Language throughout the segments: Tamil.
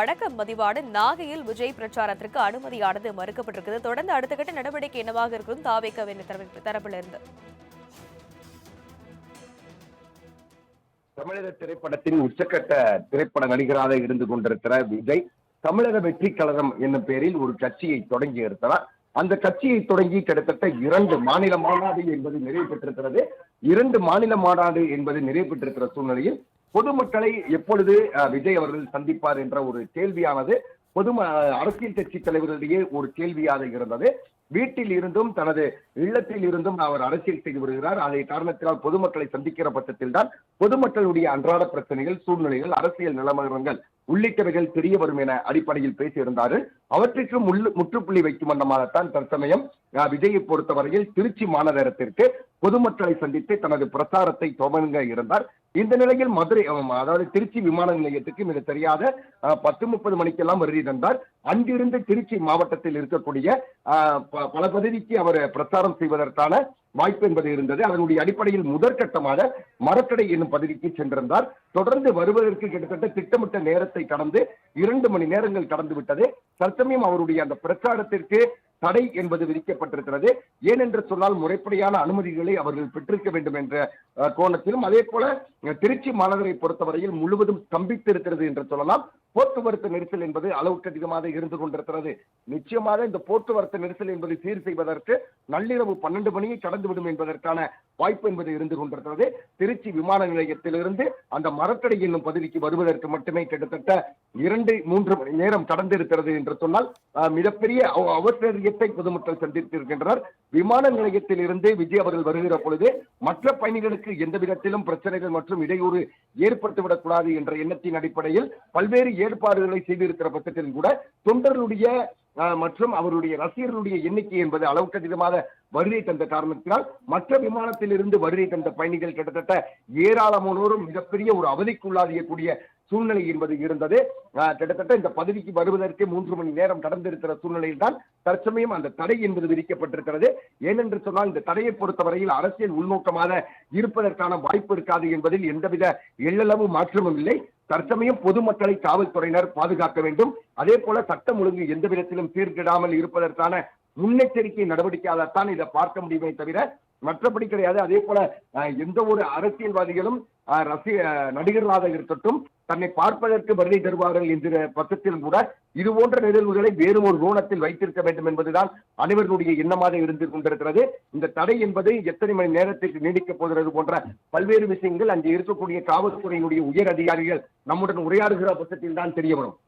வணக்கம் மதிவாடு நாகையில் விஜய் பிரச்சாரத்திற்கு அனுமதியானது மறுக்கப்பட்டிருக்குது தொடர்ந்து அடுத்த கட்ட நடவடிக்கை என்னவாக இருக்கும்? தாவேக்கவின் தரப்பிலிருந்து. தமிழக திரைப்படத்தின் உச்சக்கட்ட திரைப்பட நடிகராக இருந்து கொண்டிருக்கிற விஜய் தமிழக வெற்றி கழகம் என்னும் பெயரில் ஒரு கட்சியை தொடங்கி இருக்கிறார். அந்த கட்சியை தொடங்கி கிட்டத்தட்ட இரண்டு மாநில மாநாடு என்பது நிறைவு பெற்றிருக்கிறது. இரண்டு மாநில மாநாடு என்பது நிறைவு பெற்றிருக்கிற சூழ்நிலையில் பொதுமக்களை எப்பொழுது விஜய் அவர்கள் சந்திப்பார் என்ற ஒரு கேள்வியானது பொது அரசியல் கட்சி தலைவர்களிடையே ஒரு கேள்வியாக இருந்தது. வீட்டில் இருந்தும் தனது இல்லத்தில் இருந்தும் அவர் அரசியல் செய்து வருகிறார். அதை காரணத்தினால் பொதுமக்களை சந்திக்கிற பட்சத்தில் தான் பொதுமக்களுடைய அன்றாட பிரச்சனைகள் சூழ்நிலைகள் அரசியல் நிலவரங்கள் உள்ளிட்டவைகள் தெரிய வரும் என அடிப்படையில் பேசியிருந்தார்கள். அவற்றிற்கும் முள்ளு- முற்றுப்புள்ளி வைக்கும் வண்ணமாகத்தான் தற்சமயம் விஜயை பொறுத்தவரையில் திருச்சி மாநகரத்திற்கு பொதுமக்களை சந்தித்து தனது பிரச்சாரத்தை துவங்க இருந்தார். இந்த நிலையில் மதுரை அதாவது திருச்சி விமான நிலையத்துக்கு மிக தெரியாத பத்து முப்பது மணிக்கெல்லாம் வருகை தந்தார். அங்கிருந்து திருச்சி மாவட்டத்தில் இருக்கக்கூடிய ப- பல பகுதிக்கு அவர் பிரச்சாரம் செய்வதற்கான வாய்ப்பு என்பது இருந்தது. அதனுடைய அடிப்படையில் முதற்கட்டமாக மரக்கடை என்னும் பகுதிக்கு சென்றிருந்தார். தொடர்ந்து வருவதற்கு கிட்டத்தட்ட திட்டமிட்ட நேரத்தை கடந்து இரண்டு மணி நேரங்கள் கடந்து விட்டது தற்சமயம் அவருடைய அந்த பிரச்சாரத்திற்கு தடை என்பது விதிக்கப்பட்டிருக்கிறது. ஏனென்று சொன்னால் முறைப்படியான அனுமதிகளை அவர்கள் பெற்றிருக்க வேண்டும் என்ற கோணத்திலும் அதே போல திருச்சி மாநகரை பொறுத்தவரையில் முழுவதும் ஸ்தம்பித்து இருக்கிறது என்று சொல்லலாம். போக்குவரத்து நெரிசல் என்பது அளவுக்கு அதிகமாக இருந்து கொண்டிருக்கிறது. நிச்சயமாக இந்த போக்குவரத்து நெரிசல் என்பதை சீர் செய்வதற்கு நள்ளிரவு பன்னெண்டு மணியை கடந்துவிடும் என்பதற்கான வாய்ப்பு என்பது இருந்து கொண்டிருக்கிறது. திருச்சி விமான நிலையத்திலிருந்து அந்த மரக்கடை என்னும் பகுதிக்கு வருவதற்கு மட்டுமே கிட்டத்தட்ட இரண்டு மூன்று மணி நேரம் கடந்திருக்கிறது என்று சொன்னால் மிகப்பெரிய அவ- அவசரியத்தை பொதுமக்கள் சந்தித்திருக்கின்றனர் விமான நிலையத்தில் இருந்து விஜய் அவர்கள் வருகிற பொழுது மற்ற பயணிகளுக்கு எந்த விதத்திலும் பிரச்சனைகள் மற்றும் இடையூறு ஏற்பட்டுவிடக் கூடாது என்ற எண்ணத்தின் அடிப்படையில் பல்வேறு ஏற்பாடுகளை செய்திருக்கிற பட்சத்திலும் கூட தொண்டர்களுடைய மற்றும் அவருடைய ரசிகர்களுடைய எண்ணிக்கை என்பது அளவுக்கு அதிகமாக வருகை தந்த காரணத்தினால் மற்ற விமானத்தில் இருந்து வருகை தந்த பயணிகள் கிட்டத்தட்ட ஏராளமானோரும் மிகப்பெரிய ஒரு அவதிக்குள்ளாதியக்கூடிய சூழ்நிலை என்பது இருந்தது. கிட்டத்தட்ட இந்த பதவிக்கு வருவதற்கு மூன்று மணி நேரம் கடந்திருக்கிற சூழ்நிலையில் தான் தற்சமயம் அந்த தடை என்பது விதிக்கப்பட்டிருக்கிறது. ஏனென்று சொன்னால் இந்த தடையை பொறுத்தவரையில் அரசியல் உள்நோக்கமாக இருப்பதற்கான வாய்ப்பு இருக்காது என்பதில் எந்தவித எள்ளளவு மாற்றமும் இல்லை. தற்சமயம் பொதுமக்களை காவல்துறையினர் பாதுகாக்க வேண்டும். அதே போல சட்டம் ஒழுங்கு எந்த விதத்திலும் சீர்கிடாமல் இருப்பதற்கான முன்னெச்சரிக்கை நடவடிக்கையாகத்தான் இதை பார்க்க முடியுமே தவிர மற்றபடி கிடையாது. அதே போல எந்த ஒரு அரசியல்வாதிகளும் ரசிக நடிகர்களாக இருக்கட்டும் தன்னை பார்ப்பதற்கு வருகை தருவார்கள் என்கிற பட்சத்தில் கூட இது போன்ற நிகழ்வுகளை வேறு ஒரு கோணத்தில் வைத்திருக்க வேண்டும் என்பதுதான் அனைவருடைய எண்ணமாக இருந்து கொண்டிருக்கிறது. இந்த தடை என்பது எத்தனை மணி நேரத்திற்கு நீடிக்கப் போகிறது போன்ற பல்வேறு விஷயங்கள் அங்கே இருக்கக்கூடிய காவல்துறையினுடைய உயர் அதிகாரிகள் நம்முடன் உரையாடுகிற பட்சத்தில் தான் தெரிய வரும்.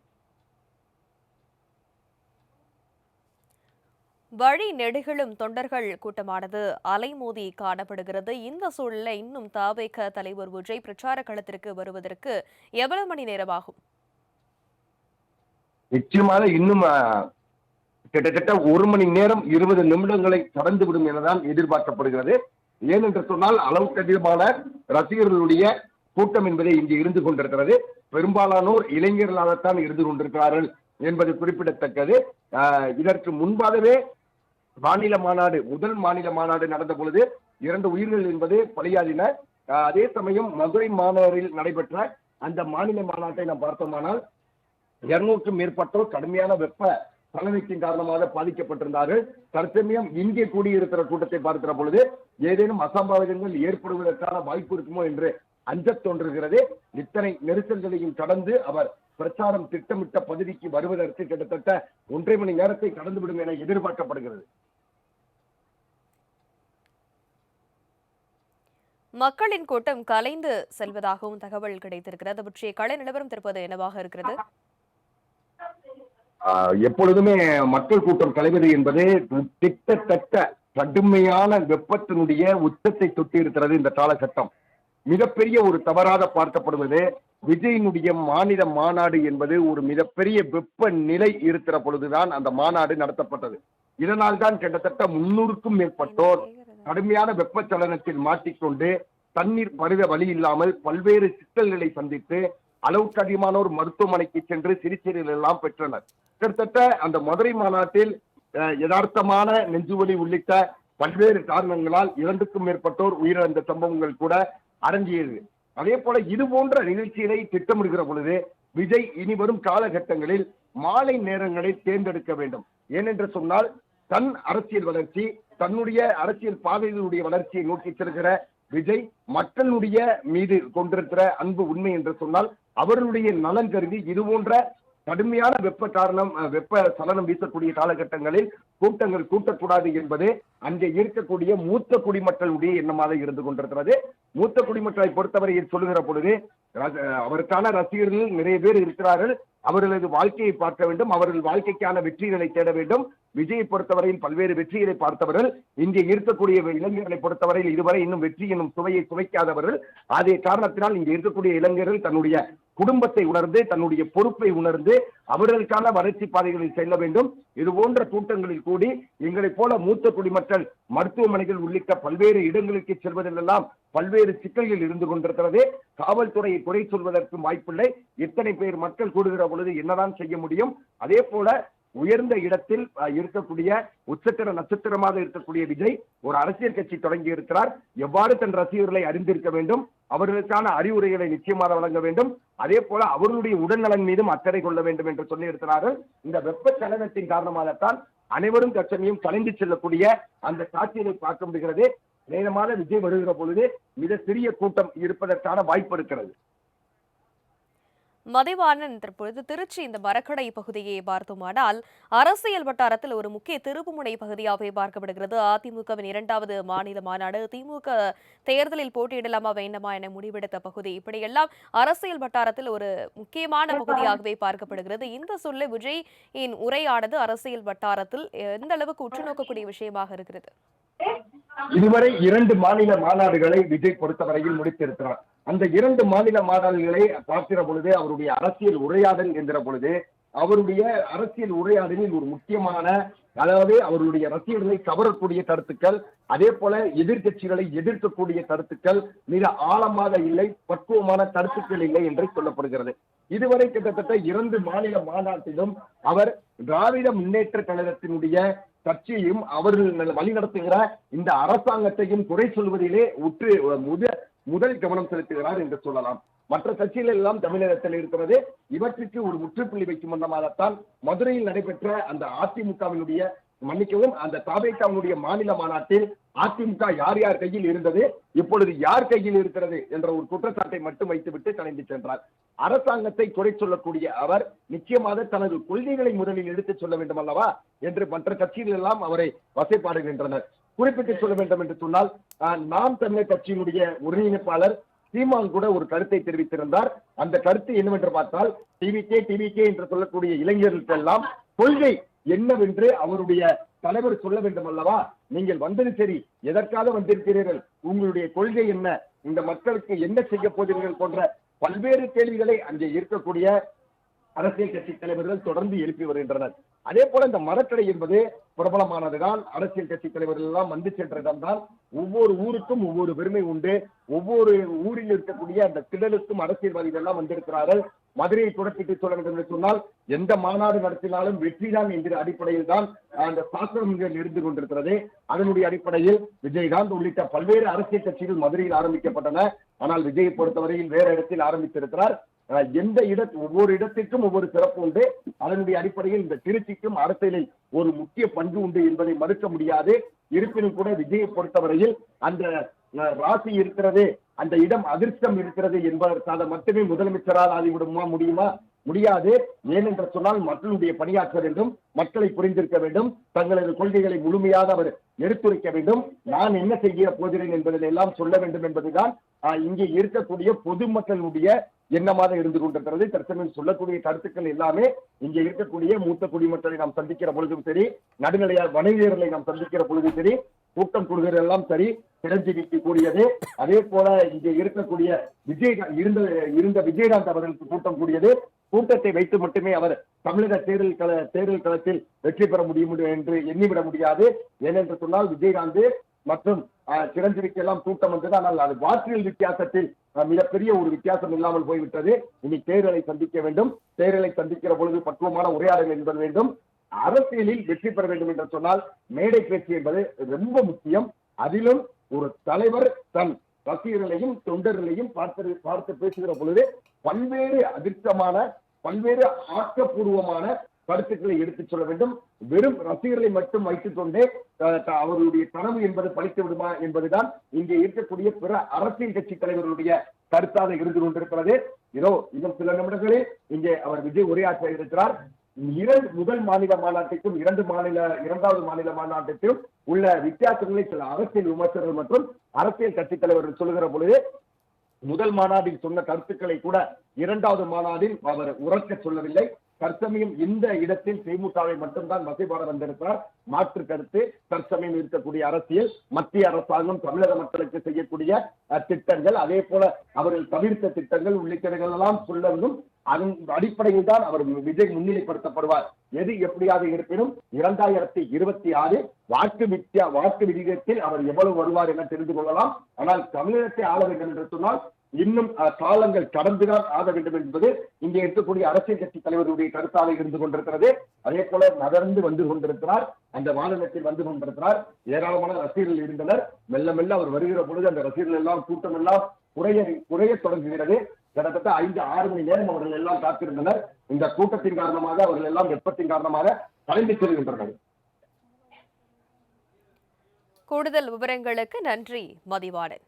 வழி நெடுகிலும் தொண்டர்கள் கூட்டமானது. அலைமோதி காணப்படுகிறது. இந்த சூழலில் இன்னும் தாவேக தலைவர் விஜய் பிரச்சார களத்திற்கு வருவதற்கு எவ்வளவு மணி நேரமாகும்? நிச்சயமாக இன்னும் கிட்டத்தட்ட ஒரு மணி நேரம் இருபது நிமிடங்களை கடந்து விடும் எனதான் எதிர்பார்க்கப்படுகிறது. ஏனென்று சொன்னால் அளவுக்கு அதிகமான ரசிகர்களுடைய கூட்டம் என்பதை இங்கே இருந்து கொண்டிருக்கிறது. பெரும்பாலானோர் இளைஞர்களாகத்தான் இருந்து கொண்டிருக்கிறார்கள் என்பது குறிப்பிடத்தக்கது. இதற்கு முன்பாகவே மாநில மாநாடு முதல் மாநில மாநாடு நடந்த பொழுது இரண்டு உயிர்கள் என்பது பலியாடின அதே சமயம் மதுரை மாநகரில் நடைபெற்ற அந்த மாநில மாநாட்டை நாம் பார்த்தோமானால் இருநூற்றுக்கும் மேற்பட்டோர் கடுமையான வெப்ப தலைமைக்கின் காரணமாக பாதிக்கப்பட்டிருந்தார்கள். தற்சமயம் இங்கே கூடியிருக்கிற கூட்டத்தை பார்க்கிற பொழுது ஏதேனும் அசம்பாவிதங்கள் ஏற்படுவதற்கான வாய்ப்பு இருக்குமோ என்று அஞ்சத் தோன்றுகிறது. இத்தனை நெரிசல்களையும் கடந்து அவர் பிரச்சாரம் திட்டமிட்ட பகுதிக்கு வருவதற்கு கிட்டத்தட்ட ஒன்றரை மணி நேரத்தை கடந்துவிடும் என எதிர்பார்க்கப்படுகிறது. மக்களின் கூட்டம் கலைந்து செல்வதாகவும் தகவல் கிடைத்திருக்கிறது. பற்றிய கலை நிலவரம் திருப்பது என்னவாக இருக்கிறது? எப்பொழுதுமே மக்கள் கூட்டம் கலைவது என்பது கிட்டத்தட்ட கடுமையான வெப்பத்தினுடைய உச்சத்தை தொட்டி இருக்கிறது இந்த காலகட்டம். மிகப்பெரிய ஒரு தவறாக பார்க்கப்படுவது விஜயினுடைய மாநில மாநாடு என்பது ஒரு மிகப்பெரிய வெப்ப நிலை இருக்கிற பொழுதுதான் அந்த மாநாடு நடத்தப்பட்டது. இதனால் தான் கிட்டத்தட்ட முன்னூறுக்கும் மேற்பட்டோர் கடுமையான வெப்பச்சலனத்தில் மாட்டிக்கொண்டு தண்ணீர் பருக வழி இல்லாமல் பல்வேறு சிக்கல்களை சந்தித்து அளவுக்கு அதிகமானோர் மருத்துவமனைக்கு சென்று சிகிச்சைகள் எல்லாம் பெற்றனர். கிட்டத்தட்ட அந்த மதுரை மாநாட்டில் யதார்த்தமான நெஞ்சுவலி உள்ளிட்ட பல்வேறு காரணங்களால் இரண்டுக்கும் மேற்பட்டோர் உயிரிழந்த சம்பவங்கள் கூட அடங்கியது. அதே போல இது போன்ற நிகழ்ச்சிகளை திட்டமிடுகிற பொழுது விஜய் இனி வரும் காலகட்டங்களில் மாலை நேரங்களை தேர்ந்தெடுக்க வேண்டும். ஏனென்று சொன்னால் தன் அரசியல் வளர்ச்சி தன்னுடைய அரசியல் பாதையினுடைய வளர்ச்சியை நோக்கி செல்கிற விஜய் மக்களுடைய மீது கொண்டிருக்கிற அன்பு உண்மை என்று சொன்னால் அவர்களுடைய நலன் கருதி இது போன்ற கடுமையான வெப்ப காரணம் வெப்ப சலனம் வீசக்கூடிய காலகட்டங்களில் கூட்டங்கள் கூட்டக்கூடாது என்பது அங்கே இருக்கக்கூடிய மூத்த குடிமக்களுடைய எண்ணமாக இருந்து கொண்டிருக்கிறது. மூத்த குடிமக்களை பொறுத்தவரையில் சொல்லுகிற பொழுது ரச- அவருக்கான ரசிகர்கள் நிறைய பேர் இருக்கிறார்கள். அவர்களது வாழ்க்கையை பார்க்க வேண்டும். அவர்கள் வாழ்க்கைக்கான வெற்றிகளை தேட வேண்டும். விஜயை பொறுத்தவரையில் பல்வேறு வெற்றிகளை பார்த்தவர்கள் இங்கே இருக்கக்கூடிய இளைஞர்களை பொறுத்தவரையில் இதுவரை இன்னும் வெற்றி என்னும் சுவையை சுவைக்காதவர்கள். அதே காரணத்தினால் இங்கே இருக்கக்கூடிய இளைஞர்கள் தன்னுடைய குடும்பத்தை உணர்ந்து தன்னுடைய பொறுப்பை உணர்ந்து அவர்களுக்கான வளர்ச்சி பாதைகளில் செல்ல வேண்டும். இது போன்ற கூட்டங்களில் கூடி எங்களைப் போல மூத்த குடிமக்கள் மருத்துவமனைகள் உள்ளிட்ட பல்வேறு இடங்களுக்கு செல்வதிலெல்லாம் பல்வேறு சிக்கல்கள் இருந்து கொண்டிருக்கிறது. காவல்துறையை குறை சொல்வதற்கு வாய்ப்பில்லை. எத்தனை பேர் மக்கள் கூடுகிற பொழுது என்னதான் செய்ய முடியும்? அதே போல உயர்ந்த இடத்தில் இருக்கக்கூடிய உச்சத்திர நட்சத்திரமாக இருக்கக்கூடிய விஜய் ஒரு அரசியல் கட்சி தொடங்கி இருக்கிறார். எவ்வாறு தன் ரசிகர்களை அறிந்திருக்க வேண்டும்? அவர்களுக்கான அறிவுரைகளை நிச்சயமாக வழங்க வேண்டும். அதே போல அவர்களுடைய உடல்நலன் மீதும் அக்கறை கொள்ள வேண்டும் என்று சொல்லி இருக்கிறார்கள். இந்த வெப்ப சலனத்தின் காரணமாகத்தான் அனைவரும் தற்சமயம் கலைந்து செல்லக்கூடிய அந்த காட்சியை பார்க்க முடிகிறது. நேரமாக விஜய் வருகிற பொழுது மிக சிறிய கூட்டம் இருப்பதற்கான வாய்ப்பு இருக்கிறது. மதிவாணன் தற்பொழுது திருச்சி இந்த மரக்கடை பகுதியை பார்த்தோமானால் அரசியல் வட்டாரத்தில் ஒரு முக்கிய திருப்புமுனை பகுதியாகவே பார்க்கப்படுகிறது. அதிமுகவின் இரண்டாவது மாநில மாநாடு திமுக தேர்தலில் போட்டியிடலாமா வேண்டாமா என முடிவெடுத்த பகுதி இப்படியெல்லாம் அரசியல் வட்டாரத்தில் ஒரு முக்கியமான பகுதியாகவே பார்க்கப்படுகிறது. இந்த சொல்ல விஜயின் உரையானது அரசியல் வட்டாரத்தில் எந்த அளவுக்கு உற்று நோக்கக்கூடிய விஷயமாக இருக்கிறது? இதுவரை இரண்டு மாநில மாநாடுகளை விஜய் பொறுத்தவரையில் முடித்திருக்கிறார். அந்த இரண்டு மாநில மாநாடுகளை பார்க்கிற பொழுது அவருடைய அரசியல் உரையாடல் என்கிற பொழுது அவருடைய அரசியல் உரையாடலில் ஒரு முக்கியமான அதாவது அவருடைய ரசிகர்களை கவரக்கூடிய கருத்துக்கள் அதே போல எதிர்கட்சிகளை எதிர்க்கக்கூடிய கருத்துக்கள் மிக ஆழமாக இல்லை பக்குவமான கருத்துக்கள் இல்லை என்று சொல்லப்படுகிறது. இதுவரை கிட்டத்தட்ட இரண்டு மாநில மாநாட்டிலும் அவர் திராவிட முன்னேற்ற கழகத்தினுடைய கட்சியையும் அவர்கள் வழிநடத்துகிற இந்த அரசாங்கத்தையும் குறை சொல்வதிலே உற்று முத முதல் கவனம் செலுத்துகிறார் என்று சொல்லலாம். மற்ற கட்சிகள் எல்லாம் தமிழகத்தில் இருக்கிறது. இவற்றுக்கு ஒரு முற்றுப்புள்ளி வைக்கும் வண்ணமாகத்தான் மதுரையில் நடைபெற்ற அந்த அதிமுகவினுடைய மன்னிக்கவும் அந்த தாவேக்காவினுடைய மாநில மாநாட்டில் அதிமுக யார் யார் கையில் இருந்தது இப்பொழுது யார் கையில் இருக்கிறது என்ற ஒரு குற்றச்சாட்டை மட்டும் வைத்துவிட்டு கலைந்து சென்றார். அரசாங்கத்தை குறை சொல்லக்கூடிய அவர் நிச்சயமாக தனது கொள்கைகளை முதலில் எடுத்துச் சொல்ல வேண்டும் அல்லவா என்று மற்ற கட்சிகள் எல்லாம் அவரை வசைப்பாடுகின்றனர். குறிப்பிட்டு சொல்ல வேண்டும் என்று சொன்னால் நாம் தமிழர் கட்சியினுடைய ஒருங்கிணைப்பாளர் சீமான் கூட ஒரு கருத்தை தெரிவித்திருந்தார். அந்த கருத்து என்னவென்று பார்த்தால் டிவிகே டிவிகே என்று சொல்லக்கூடிய இளைஞர்களுக்கெல்லாம் கொள்கை என்னவென்று அவருடைய தலைவர் சொல்ல வேண்டும் அல்லவா நீங்கள் வந்தது சரி. எதற்காக வந்திருக்கிறீர்கள்? உங்களுடைய கொள்கை என்ன? இந்த மக்களுக்கு என்ன செய்ய போகிறீர்கள் போன்ற பல்வேறு கேள்விகளை அங்கே இருக்கக்கூடிய அரசியல் கட்சி தலைவர்கள் தொடர்ந்து எழுப்பி வருகின்றனர். அதே போல இந்த மரக்கடை என்பது பிரபலமானதுதான். அரசியல் கட்சி தலைவர்கள் எல்லாம் வந்து சென்ற இடம்தான். ஒவ்வொரு ஊருக்கும் ஒவ்வொரு பெருமை உண்டு. ஒவ்வொரு ஊரில் இருக்கக்கூடிய அந்த திடலுக்கும் அரசியல்வாதிகள் எல்லாம் வந்திருக்கிறார்கள். மதுரையை குறிப்பிட்டு சொல்ல வேண்டும் என்று சொன்னால் எந்த மாநாடு நடத்தினாலும் வெற்றிதான் என்கிற அடிப்படையில் தான் அந்த சாஸ்திரம் இருந்து கொண்டிருக்கிறது. அதனுடைய அடிப்படையில் விஜயகாந்த் உள்ளிட்ட பல்வேறு அரசியல் கட்சிகள் மதுரையில் ஆரம்பிக்கப்பட்டன. ஆனால் விஜயை பொறுத்தவரையில் வேற இடத்தில் ஆரம்பித்திருக்கிறார். எந்த இட ஒவ்வொரு இடத்திற்கும் ஒவ்வொரு சிறப்பு உண்டு. அதனுடைய அடிப்படையில் இந்த திருச்சிக்கும் அரசியலில் ஒரு முக்கிய பங்கு உண்டு என்பதை மறுக்க முடியாது. இருப்பினும் கூட விஜயை பொறுத்தவரையில் அந்த ராசி இருக்கிறது அந்த இடம் அதிர்ஷ்டம் இருக்கிறது என்பதற்காக மட்டுமே முதலமைச்சரால் ஆகிவிடுமா முடியுமா? முடியாது. ஏனென்று சொன்னால் மக்களுடைய பணியாற்ற வேண்டும் மக்களை புரிந்திருக்க வேண்டும் தங்களது கொள்கைகளை முழுமையாக அவர் எடுத்துரைக்க வேண்டும். நான் என்ன செய்ய போகிறேன் என்பதை எல்லாம் சொல்ல வேண்டும் என்பதுதான் இங்கே இருக்கக்கூடிய பொதுமக்களுடைய என்னமாக இருந்து கொண்டிருக்கிறது தற்சமயம் சொல்லக்கூடிய கருத்துக்கள் எல்லாமே இங்கே இருக்கக்கூடிய மூத்த குடிமக்களை நாம் சந்திக்கிற பொழுதும் சரி நடுநிலையார் வணிகர்களை நாம் சந்திக்கிற பொழுதும் சரி கூட்டம் கூடுகிறது எல்லாம் சரி சிரஞ்சீவிக்கு கூடியது அதே போல இங்கே இருக்கக்கூடிய விஜய் இருந்த இருந்த விஜயகாந்த் அவர்களுக்கு கூட்டம் கூடியது. கூட்டத்தை வைத்து மட்டுமே அவர் தமிழக தேர்தல் கள தேர்தல் களத்தில் வெற்றி பெற முடியும் என்று எண்ணிவிட முடியாது. ஏனென்று சொன்னால் விஜயகாந்த் மற்றும் ஆஹ், சிரஞ்சீவிக்கு எல்லாம் கூட்டம் வந்தது. ஆனால் அது வாக்குகள் வித்தியாசத்தில் மிகப்பெரிய ஒரு வித்தியாசம் இல்லாமல் போய்விட்டது. இனி தேர்தலை சந்திக்க வேண்டும். தேர்தலை சந்திக்கிற பொழுது பக்குவமான உரையாடல் என்பது வேண்டும். அரசியலில் வெற்றி பெற வேண்டும் என்று சொன்னால் மேடை பேச்சு என்பது ரொம்ப முக்கியம். அதிலும் ஒரு தலைவர் தன் ரசிகர்களையும் தொண்டர்களையும் பார்த்து பார்த்து பேசுகிற பொழுது பல்வேறு அதிர்ஷ்டமான பல்வேறு ஆக்கப்பூர்வமான கருத்துக்களை எடுத்துச் சொல்ல வேண்டும். வெறும் ரசிகர்களை மட்டும் வைத்துக் கொண்டே அவருடைய கனவு என்பது பழித்து விடுமா என்பதுதான் இங்கே இருக்கக்கூடிய பிற அரசியல் கட்சி தலைவர்களுடைய கருத்தாக இருந்து கொண்டிருக்கிறது. இதோ இன்னும் சில நிமிடங்களில் இங்கே அவர் விஜய் உரையாற்ற இருக்கிறார். இரண்டு முதல் மாநில மாநாட்டிற்கும் இரண்டு மாநில இரண்டாவது மாநில மாநாட்டிற்கும் உள்ள வித்தியாசங்களை சில அரசியல் விமர்சகர்கள் மற்றும் அரசியல் கட்சி தலைவர்கள் சொல்லுகிற பொழுது முதல் மாநாட்டில் சொன்ன கருத்துக்களை கூட இரண்டாவது மாநாட்டில் அவர் உறக்க சொல்லவில்லை. தற்சமயம் இந்த இடத்தில் திமுகவை மட்டும்தான் வசைபாட வந்திருக்கிறார். மாற்று கருத்து தற்சமயம் இருக்கக்கூடிய அரசியல் மத்திய அரசாங்கம் தமிழக மக்களுக்கு செய்யக்கூடிய திட்டங்கள் அதே போல அவர்கள் தவிர்த்த திட்டங்கள் உள்ளிட்டவைகள் எல்லாம் சொல்லவும் அதன் அடிப்படையில் தான் அவர் விஜய் முன்னிலைப்படுத்தப்படுவார். எது எப்படியாக இருப்பினும் இரண்டாயிரத்தி இருபத்தி ஆறு வாக்கு வித்தியா வாக்கு விகிதத்தில் அவர் எவ்வளவு வருவார் என தெரிந்து கொள்ளலாம். ஆனால் தமிழகத்தை ஆள வேண்டும் என்று சொன்னால் இன்னும் அஹ், காலங்கள் கடந்துதான் ஆக வேண்டும் என்பது இங்கே இருக்கக்கூடிய அரசியல் கட்சி தலைவர்களுடைய கருத்தாக இருந்து கொண்டிருக்கிறது. அதே போல நகர்ந்து வந்து கொண்டிருக்கிறார். அந்த மாநிலத்தில் வந்து கொண்டிருக்கிறார். ஏராளமான ரசிகர்கள் இருந்தனர். மெல்ல மெல்ல அவர் வருகிற பொழுது அந்த ரசிகர்கள் எல்லாம் கூட்டம் எல்லாம் குறைய குறைய தொடங்குகிறது. கிட்டத்தட்ட ஐந்து ஆறு மணி நேரம் அவர்கள் எல்லாம் காத்திருந்தனர். இந்த கூட்டத்தின் காரணமாக அவர்கள் எல்லாம் வெப்பத்தின் காரணமாக கலைந்து செல்கின்றனர். கூடுதல் விவரங்களுக்கு நன்றி மதிவாணன்